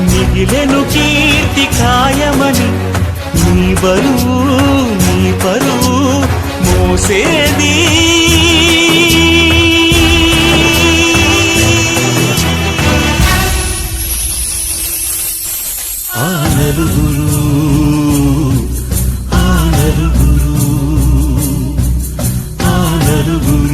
మిగిలెను కీర్తి ఖాయమని నీ బరువు నీ పరువు మోసేది. ఆ నలుగురు ఆ నలుగురు ఆ నలుగురు